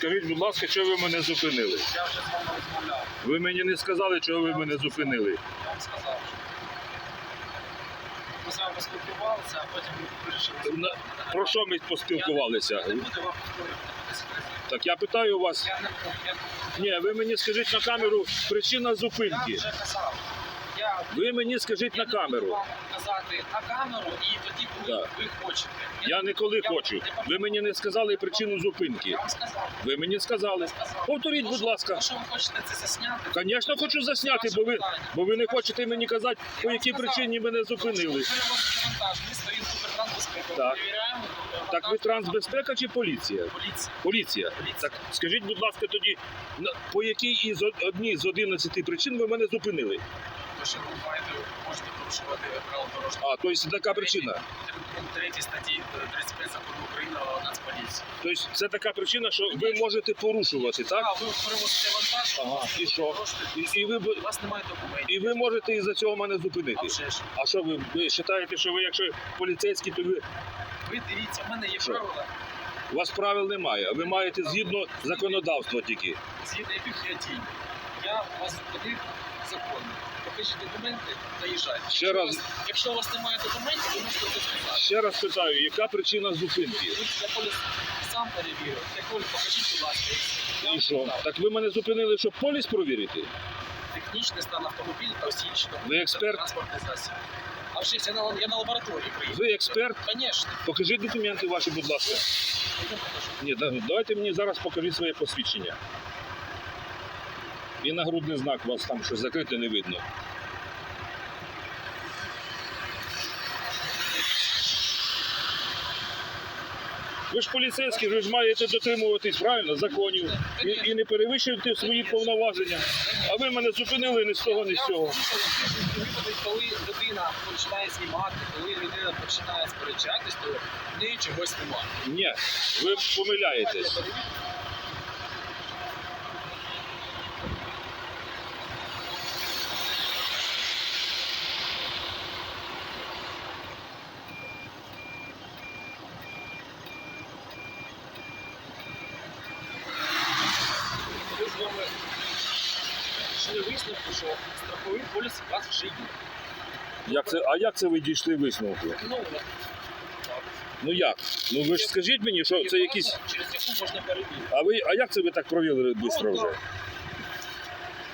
Скажіть, будь ласка, чого ви мене зупинили? Я вже з вами розмовляв. Ви мені не сказали, чого ви мене зупинили. Я вам сказав. Ми з вами поспілкувалися, а потім вирішили. На- Про що ми Я поспілкувалися? не буду вам повторювати Так я питаю вас. Я не я, Ні, ви мені скажіть на камеру причина я зупинки. вже казав. Ви мені скажіть на камеру. казати на камеру і тоді, коли ви хочете. Я не коли хочу. Ви мені не сказали причину зупинки. Я вам сказав. Ви мені сказали. Повторіть, будь ласка. що ви хочете це засняти? Звісно, хочу засняти, бо ви, бо ви не хочете мені казати, по якій причині мене зупинили. Перевозити вантаж, ми стоїмо супертрансбезпеку. Так. Перевіряємо. Так ви вантаж. трансбезпека чи поліція? Поліція. Поліція. Поліція. Так скажіть, будь ласка, тоді на- по якій із од- одній з 11 причин ви мене зупинили? Що ви маєте, можете порушувати правила дорожнього. А, то є така причина. Пункт 3 статті е, 35 закону України про Нацполіцію. Тобто це така причина, що ви можете порушувати, так? А, ви перевозите вантаж, Ага, і що? І, і ви б- У вас немає документів. і ви можете із-за цього мене А зупинити. вже ж. А що ви, ви вважаєте, що ви, якщо поліцейські, то ви Ви дивіться, в мене є Що? правила, у вас правил немає, ви маєте згідно законодавства тільки. згідно яких я дій. Я вас зупинив законно. Покажіть документи та їжджайте. Ще раз. Якщо у вас немає документів, ви можете це сказати. Ще раз питаю, яка причина зупинки? Я поліс сам перевірю. Я коль, покажіть, будь ласка. Я І вам що? сказав. Так ви мене зупинили, щоб поліс провірити? Технічний стан автомобіля та всі інші Ви експерт? транспортний засіб. А вже я на, я на лабораторії приїхав. Ви експерт? Звісно. Покажіть документи ваші, будь ласка. Ні, да- давайте мені зараз покажіть своє посвідчення. І нагрудний знак у вас там щось закрите, не видно. Ви ж поліцейські, ви ж маєте дотримуватись правильно законів і, і не перевищувати свої повноваження. А ви мене зупинили ні з того, ні з цього. Коли людина починає знімати, коли людина починає сперечатись, то в неї чогось немає. Ні, ви помиляєтесь. Ви з вами йшли висновку, що страховий поліс у вас вже є. Як це, а як це ви дійшли висновку? Ну, так. Ну як? Ну ви ж скажіть мені, що це якісь. через яку можна перевірити. А ви, а як це ви так провели швидко вже?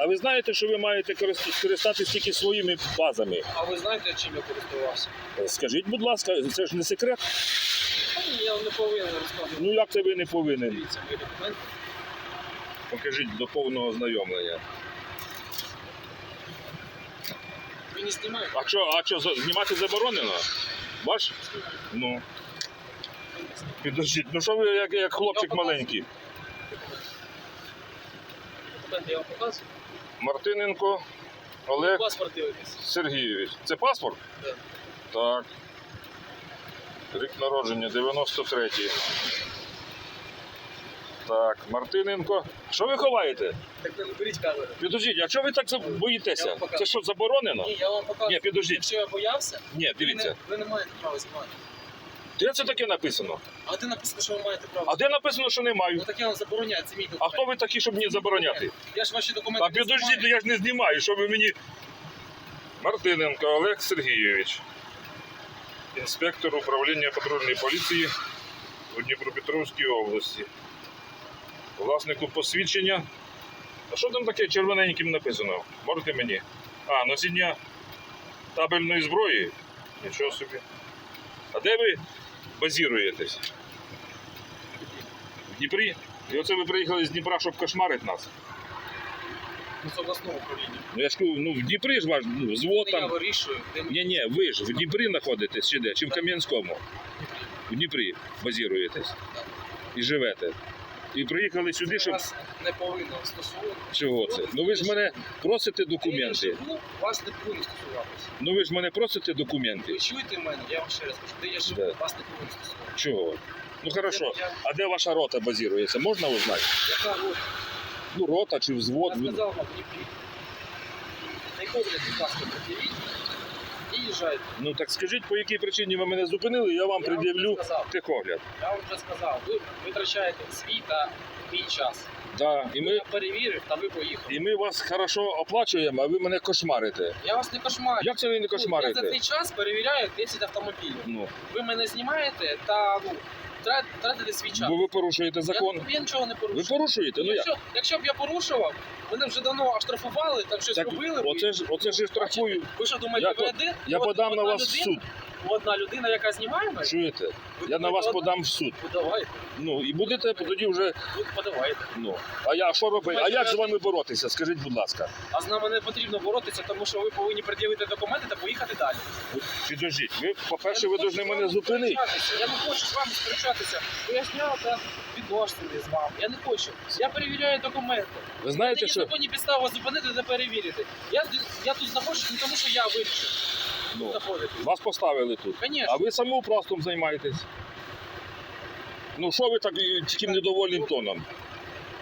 А ви знаєте, що ви маєте корист- скористатись тільки своїми базами? А ви знаєте, чим я користувався? Скажіть, будь ласка, це ж не секрет. Та ні, Я не повинен розказувати. Ну як це ви не повинен? Дивіться, мої документи. Покажіть до повного ознайомлення. Ви не знімаєте? А що, а що, за- знімати заборонено? Бач? Ну. Підождіть, ну що ви як, як хлопчик маленький? Документи я вам показую. Мартиненко Олег Паспорт дивитесь. Сергійович. Це паспорт? Да. Так. Рік народження 93-й. Так, Мартиненко. Що ви ховаєте? Так не беріть камеру. Підождіть, а чого ви так за- боїтеся? вам покажу. Це що, заборонено? Ні, я вам показую. Ні, підождіть. Якщо я боявся, Ні, дивіться. Ви, не, ви не маєте права знімати. Де це таке написано? А де написано, що ви маєте право? А де написано, що не маю? Ну так я вам забороняю, це мій документ. А хто ви такі, щоб мені забороняти? Я ж ваші документи А підождіть, я ж не знімаю, що ви мені. Мартиненко Олег Сергійович, інспектор управління патрульної поліції у Дніпропетровській області. Власнику посвідчення. А що там таке червоненьким написано? Можете мені? А, носіння табельної зброї? Нічого собі. А де ви базіруєтесь? В Дніпрі? І оце ви приїхали з Дніпра, щоб кошмарити нас. Ну, з обласного управління. Ну я ж кажу, ну в Дніпрі ж ваш ну, взвод Це я там. вирішую, де Ні, ні, ви ж в Дніпрі знаходитесь чи де? Чи в Кам'янському? В Дніпрі базіруєтесь і живете. І приїхали сюди, щоб. вас не повинно стосовано. Чого це? Ну ви ж мене просите документи. живу, вас не повинно стосуватися. Ну ви ж мене просите документи. Ви чуєте мене? Я вам ще раз кажу, де я живу, Да. вас не повинно стосуватися. Чого? Ну хорошо. А де ваша рота базірується? Можна узнати? Яка ви? Ну, рота чи взвод. Я сказав вам, Дніпрі. Найходять, будь ласка, пред'явіть. І. Ну так скажіть, по якій причині ви мене зупинили, я вам Я вам пред'явлю вже сказав. техогляд. Я вам вже сказав, ви витрачаєте свій та мій час. Да, і ми, Я перевірив, та ви поїхали. і ми вас хорошо оплачуємо, а ви мене кошмарите. Я вас не кошмарю. Як це ви не кошмарите? Я за кошмарите? цей час перевіряю 10 автомобілів. Ну, Ви мене знімаєте та ну, тра- тратите свій час. бо ви порушуєте закон. Я, я нічого не Ви порушую. порушуєте? Ну як? якщо, якщо б я порушував, мене вже давно оштрафували, там щось Так, робили. оце ж оце ж і штрафую. Ви що думаєте, Я ви по- один? Я Од- подам на одна вас в людина- суд. Одна людина, яка знімає мене? Чуєте? Я на вас подам в суд. Подавайте, Ну і будете тоді вже. ви подавайте. Ну а я що робити? А як з вами боротися? Скажіть, будь ласка. А з нами не потрібно боротися, тому що ви повинні пред'явити документи та поїхати далі. Підождіть, ви, по-перше, ви повинні мене зупинити. Я не хочу з вами сперечатися. Поясняв та відносини з вами. Я не хочу. Я перевіряю документи. Ви знаєте, що законні підстави вас зупинити та перевірити. Я, я тут знаходжусь не тому, що я вирішив ну, вас поставили тут, Конечно. а ви самоуправством займаєтесь. Ну що ви так таким недовольним тоном?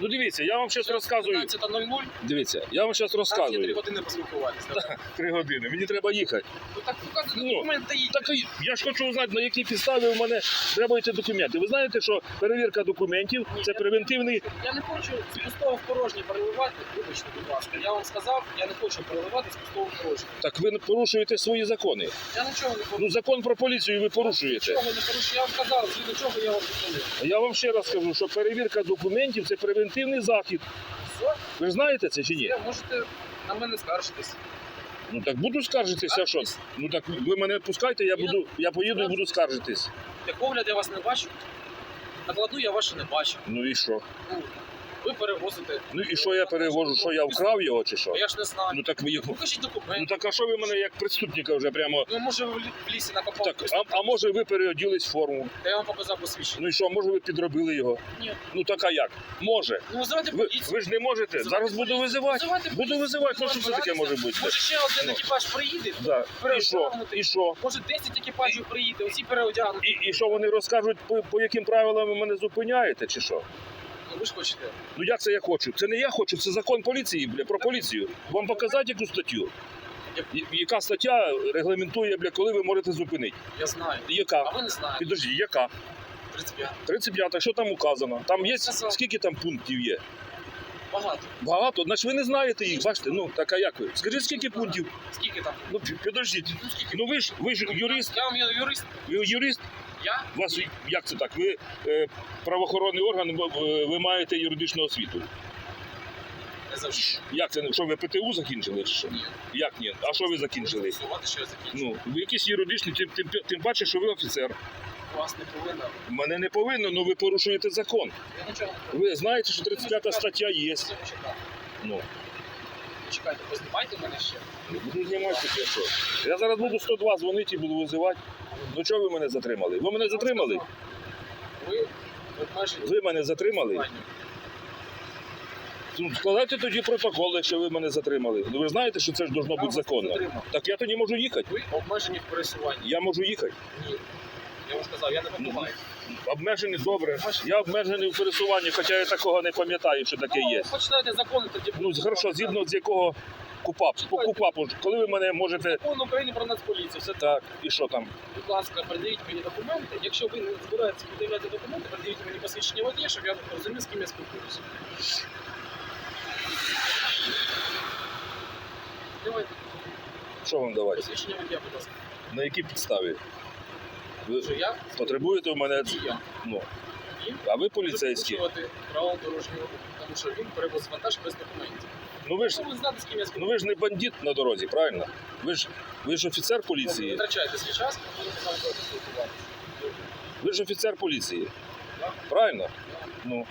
Ну дивіться, я вам щось розказую. 15.00. Дивіться, я вам щось У є три розказую. години поспілкуватися. Три години. Мені треба їхати. Ну так показуйте Ну, документи і Так і я ж хочу знати, на якій підставі в мене треба йти документи. Ви знаєте, що перевірка документів це превентивний. Я не хочу з пустого в порожнє переливати. Вибачте, будь ласка. Я вам сказав, я не хочу переливати з пустого в порожнє. Так ви порушуєте свої закони. Я нічого не порушую. Ну закон про поліцію ви порушуєте. Нічого не порушую. Я вам сказав, згідно чого я вас зупинив. Я вам ще раз скажу, що перевірка документів це превентивний захід. Все, Ви ж знаєте це чи ні? все, можете на мене скаржитись. Ну так буду скаржитися, що? Ну так ви мене пускайте, я буду, я поїду і буду скаржитись. Як погляд я вас не бачу. Накладну я ваше не бачу. Ну і що? Ну, ви перевозите. Ну і що я перевожу? Що я вкрав його чи що? Я ж не знаю. Ну так ви їх. Покажіть Ну так а що ви мене як преступника вже прямо. Ну, може, ви в лісі накопали. Так, а, а може ви переоділись в форму? Та я вам показав посвідчення. Ну і що, може ви підробили його? Ні. Ну так а як? Може. Ну, визивайте Ви, поліцію. ви ж не можете. Зараз буду визивати. Визивайте Буду поліцію. визивати, ну що це таке може бути? Може ще один Ну. екіпаж приїде, Да. І що? І що? може 10 екіпажів приїде, усі переодягнуті. І, і що вони розкажуть, по, по яким правилам ви мене зупиняєте, чи що? Ну, ви ж хочете. Ну як це я хочу? Це не я хочу, це закон поліції, бля, про поліцію. Вам показати яку статтю? Я- Яка стаття регламентує, бля, коли ви можете зупинити? Я знаю. А Яка? ви не знаєте. Підожди, яка? 35. 35, що там указано? Там є Сказав. скільки там пунктів є? Багато. Багато, значить ви не знаєте їх. Бачите, ну так а як ви? Скажіть, скільки пунктів? Скільки там? Ну пі- підождіть. Ну, скільки? Ну ви ж ви ж юрист, Я вам юрист. ви юрист. Я? У вас як це так? Ви е, правоохоронний орган, ви, ви маєте юридичну освіту. Не завжди. Як це? Що ви ПТУ закінчили? Чи що? Ні. Як ні? А що ви закінчили? Що я. Ну, ви якісь юридичні, тим, тим, тим паче, що ви офіцер. У вас не повинно. Мене не повинно, але ви порушуєте закон. Я нічого не повинен. Ви знаєте, що 35 стаття є. Ну, Почекайте, познімайте мене ще. не буду знімати що. Я зараз буду 102 дзвонити і буду визивати. Ну чого ви мене затримали? Ви мене затримали? Ви обмежені. Ви мене затримали? Ну, Складайте тоді протокол, якщо ви мене затримали. Ну ви знаєте, що це ж должно Я бути вас законно. затримав. Так я тоді можу їхати. Ви обмежені в пересуванні. Я можу їхати. Ні. Я вам сказав, я не допомагаю. Обмежений добре. Я обмежений в пересуванні, хоча я такого не пам'ятаю, що таке є. Ну, почитайте закони, тоді Ну, хорошо, згідно з якого КУПАП. По КУПАПу, коли ви мене можете. Закон України про нацполіцію. Все Так, і що там? Будь ласка, передавіть мені документи. Якщо ви не збираєтеся передавати документи, передавіть мені посвідчення водія, щоб я розумів, з ким я спілкуюся. Давайте Що вам давати? посвідчення водія, будь ласка. На якій підставі? Ви Що я потребуєте в мене? водія. Ну, І а ви поліцейські? порушувати правила дорожнього руху, тому що він перевозить вантаж без документів. Ну ви ж ви знаєте, з ким я ну спілкуюся? ви ж не бандит на дорозі, правильно? Ви ж ви ж офіцер Ви поліції. витрачаєте свій час, ви з нами спілкуватися. Ви ж офіцер поліції. Правильно? Ну.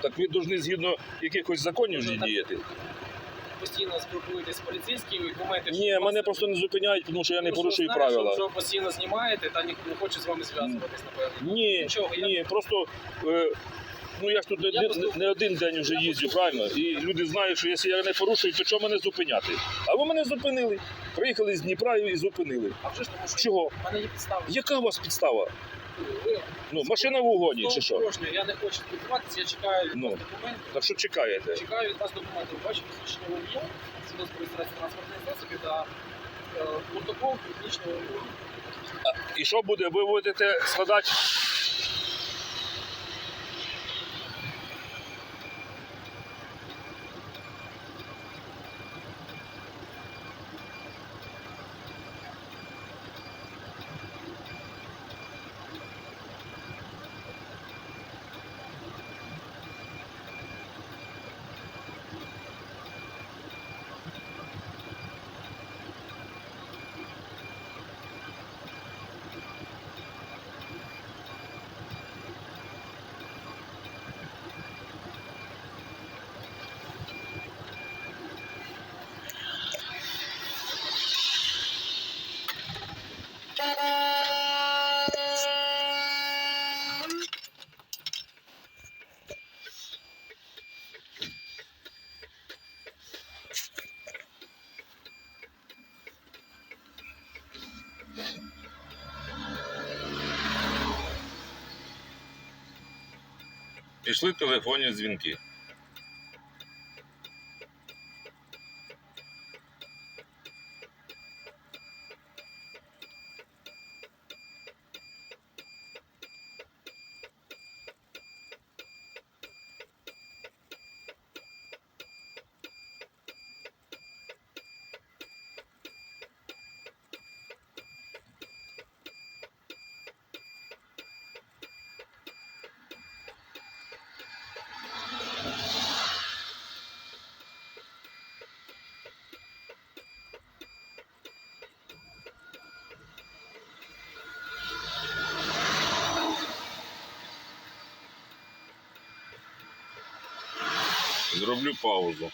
Так ви повинні згідно якихось законів ж діяти. Постійно спілкуєтесь з поліцейськими, думаєте, Ні, вас- мене просто не зупиняють, тому що я не Тому що порушую правила. Що ви постійно знімаєте, та ніхто не хоче з вами зв'язуватись, напевно. Ні, Нічого, я- ні, просто е, ну я ж тут не, Я не, просто- не один день вже їздю, правильно? І люди знають, що якщо я не порушую, то чого мене зупиняти? А ви мене зупинили. Приїхали з Дніпра і зупинили. А вже ж тому, що Чого? в мене є підстави. Яка у вас підстава? Ну, машина в угоні чи що? порожньо, Я не хочу спілкуватися, я чекаю від Ну. вас документи. Так що чекаєте? Чекаю від вас документи. Бачу посвідчення водія, свідоцтво реєстрації транспортних засобів та е, протокол технічного. І що буде? Ви будете складати? Пішли телефонні дзвінки. Зроблю паузу.